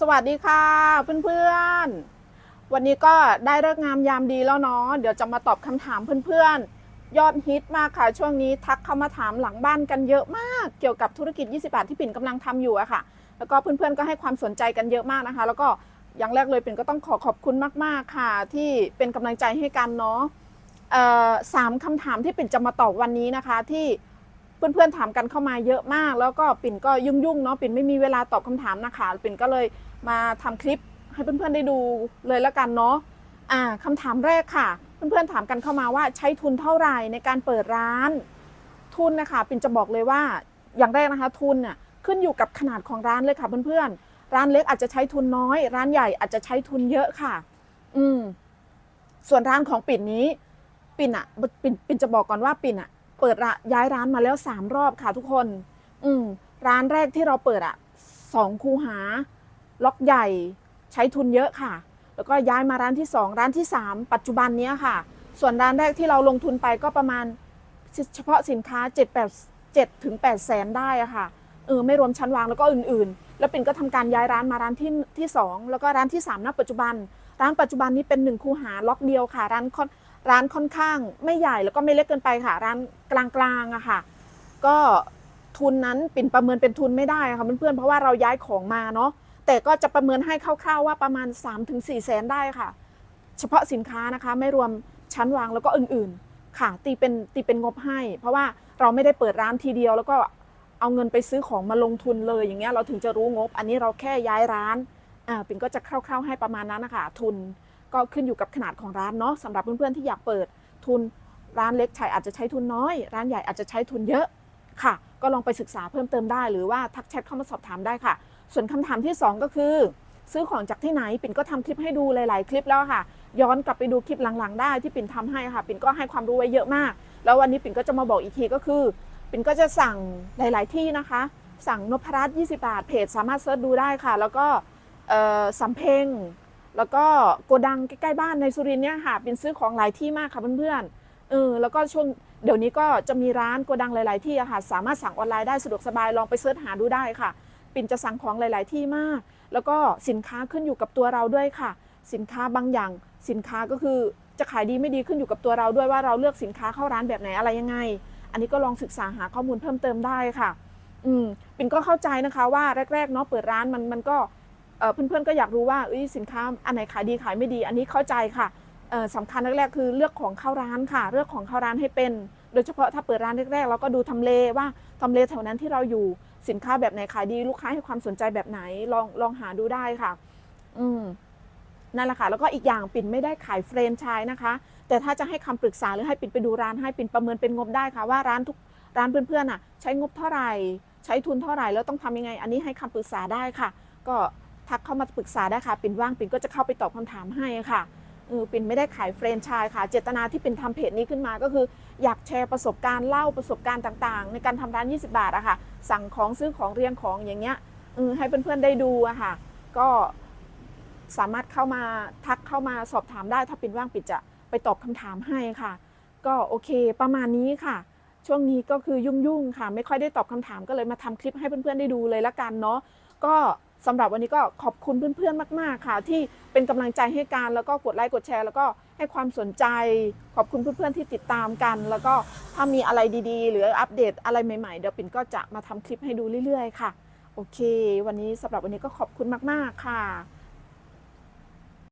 สวัสดีค่ะเพื่อนๆ วันนี้ก็ได้เลิกงามยามดีแล้วเนาะเดี๋ยวจะมาตอบคำถามเพื่อนๆ ยอดฮิตมากค่ะช่วงนี้ทักเข้ามาถามหลังบ้านกันเยอะมาก เกี่ยวกับธุรกิจ 20 บาทที่ปิ่นกำลังทำอยู่อะค่ะ แล้วก็เพื่อนๆก็ให้ความสนใจกันเยอะมากนะคะ แล้วก็อย่างแรกเลยปิ่นก็ต้องขอขอบคุณมากๆค่ะ ที่เป็นกำลังใจให้กันเนาะสามคำถามที่ปิ่นจะมาตอบวันนี้นะคะที่ เพื่อนๆถามกันเข้ามาเยอะมาก แล้วก็ปิ่นก็ยุ่งๆเนาะปิ่นไม่มีเวลาตอบคำถามนะคะปิ่นก็เลยมาทำคลิปให้เพื่อนๆได้ดูเลยล้วกันเนาะอ่าคำถามแรกค่ะ เพื่อนๆถามกันเข้ามาว่าใช้ทุนเท่าไหร่ในการเปิดร้าน ทุนนะคะปิ่นจะบอกเลยว่าอย่างแรกนะคะ ทุนน่ะขึ้นอยู่กับขนาดของร้านเลยค่ะเพื่อนๆร้านเล็กอาจจะใช้ทุนน้อย ร้านใหญ่อาจจะใช้ทุนเยอะค่ะ อืมส่วนร้านของปิ่นนี้ ปิ่นอะปิ่นปิ่นจะบอกก่อนว่าปิ่นอะ เปิดย้ายร้านมาแล้วสามรอบค่ะทุกคน อืมร้านแรกที่เราเปิดอะสองคูหา ล็อกใหญ่ใช้ทุนเยอะค่ะ แล้วก็ย้ายมาร้านที่สองร้านที่สามปัจจุบันนี้ค่ะ ส่วนร้านแรกที่เราลงทุนไปก็ประมาณเฉพาะสินค้า7 8 7ถึง8แสนได้อะค่ะเออไม่รวมชั้นวางแล้วก็อื่นๆ แล้วปิ่นก็ทำการย้ายร้านมาร้านที่ที่สองแล้วก็ร้านที่สามณปัจจุบัน ร้านปัจจุบันนี้เป็นหนึ่งคูหาล็อกเดียวค่ะ ร้านค่อน ร้านค่อนข้างไม่ใหญ่แล้วก็ไม่เล็กเกินไปค่ะ ร้านกลางๆอะค่ะ ก็ทุนนั้นปิ่นประเมินเป็นทุนไม่ได้ค่ะเพื่อนๆเพราะว่าเราย้ายของมาเนาะแต่ก็จะประเมินให้คร่าวๆว่าประมาณ 3-4แสนได้ค่ะ เฉพาะสินค้านะคะไม่รวมชั้นวางแล้วก็อื่นๆ ค่ะ ตีเป็นตีเป็นงบให้ เพราะว่าเราไม่ได้เปิดร้านทีเดียว แล้วก็เอาเงินไปซื้อของมาลงทุนเลยอย่างเงี้ยเราถึงจะรู้งบ อันนี้เราแค่ย้ายร้านอ่าปิ่นก็จะคร่าวๆให้ประมาณนั้นนะคะทุน ก็ขึ้นอยู่กับขนาดของร้านเนาะสำหรับเพื่อนๆที่อยากเปิดทุนร้านเล็กใช้อาจจะใช้ทุนน้อย ร้านใหญ่อาจจะใช้ทุนเยอะค่ะ ก็ลองไปศึกษาเพิ่มเติมได้ หรือว่าทักแชทเข้ามาสอบถามได้ค่ะ ส่วนคำถามที่ 2 ก็คือ ซื้อของจากที่ไหนปิ่นก็ทำคลิปให้ดูหลาย ๆ คลิปแล้วค่ะ ย้อนกลับไปดูคลิปหลังๆ ได้ที่ปิ่นทำให้ค่ะ ปิ่นก็ให้ความรู้ไว้เยอะมาก แล้ววันนี้ปิ่นก็จะมาบอกอีกทีก็คือ ปิ่นก็จะสั่งหลาย ๆ ที่นะคะ สั่งนพรัตน์20 บาทเพจสามารถเซิร์ชดูได้ค่ะ แล้วก็เอ่อสำเพ็ง แล้วก็โกดังใกล้ๆบ้านในสุรินทร์เนี่ยค่ะเป็นซื้อของหลายที่มากค่ะเพื่อนๆเออแล้วก็ช่วงเดี๋ยวนี้ก็จะมีร้านโกดังหลาย ๆ ที่อะค่ะสามารถสั่งออนไลน์ได้สะดวกสบายลองไปเสิร์ชหาดูได้ค่ะ ปิ่นจะสั่งของหลาย ๆ ที่มาก แล้วก็สินค้าขึ้นอยู่กับตัวเราด้วยค่ะ สินค้าบางอย่าง สินค้าก็คือจะขายดีไม่ดีขึ้นอยู่กับตัวเราด้วยว่าเราเลือกสินค้าเข้าร้านแบบไหนอะไรยังไง อันนี้ก็ลองศึกษาหาข้อมูลเพิ่มเติมได้ค่ะ อืมปิ่นก็เข้าใจนะคะว่าแรก ๆ เนาะเปิดร้านมันมันก็ เพื่อนๆก็อยากรู้ว่าสินค้าอันไหนขายดีขายไม่ดี อันนี้เข้าใจค่ะสำคัญแรกๆคือเลือกของเข้าร้านค่ะ เลือกของเข้าร้านให้เป็น โดยเฉพาะถ้าเปิดร้านแรกๆเราก็ดูทำเลว่าทำเลแถวนั้นที่เราอยู่สินค้าแบบไหนขายดีลูกค้าให้ความสนใจแบบไหนลองลองหาดูได้ค่ะ อืมนั่นแหละค่ะแล้วก็อีกอย่างปิ่นไม่ได้ขายเฟรนไชส์นะคะ แต่ถ้าจะให้คำปรึกษาหรือให้ปิ่นไปดูร้านให้ปิ่นประเมินเป็นงบได้ค่ะว่าร้านทุกร้านเพื่อนๆอะ ใช้งบเท่าไหร่ ใช้ทุนเท่าไหร่แล้วต้องทำยังไง อันนี้ให้คำปรึกษาได้ค่ะ ก็ ทักเข้ามาปรึกษาได้ค่ะปิ่นว่างปิ่นก็จะเข้าไปตอบคำถามให้ค่ะเออปิ่นไม่ได้ขายเฟรนไชส์ค่ะ เจตนาที่ปิ่นทำเพจนี้ขึ้นมาก็คือ อยากแชร์ประสบการณ์เล่าประสบการณ์ต่างๆ ในการทำร้าน 20 บาทอะค่ะ สั่งของซื้อของเรียงของอย่างเงี้ยเออให้เพื่อนๆได้ดูอะค่ะ ก็สามารถเข้ามาทักเข้ามาสอบถามได้ถ้าปิ่นว่างปิ่นจะไปตอบคำถามให้ค่ะ ก็โอเคประมาณนี้ค่ะ ช่วงนี้ก็คือยุ่งๆค่ะ ไม่ค่อยได้ตอบคำถามก็เลยมาทำคลิปให้เพื่อนๆได้ดูเลยละกันเนาะก็ สำหรับวันนี้ก็ขอบคุณเพื่อนๆมาก ๆ ค่ะ ที่เป็นกำลังใจให้การแล้วก็กดไลค์กดแชร์ แล้วก็ให้ความสนใจ ขอบคุณเพื่อนๆที่ติดตามกัน แล้วก็ถ้ามีอะไรดีๆ หรืออัปเดตอะไรใหม่ๆ เดี๋ยวปิ่นก็จะมาทำคลิปให้ดูเรื่อย ๆ ค่ะ โอเค วันนี้สำหรับวันนี้ก็ขอบคุณมาก ๆ ค่ะ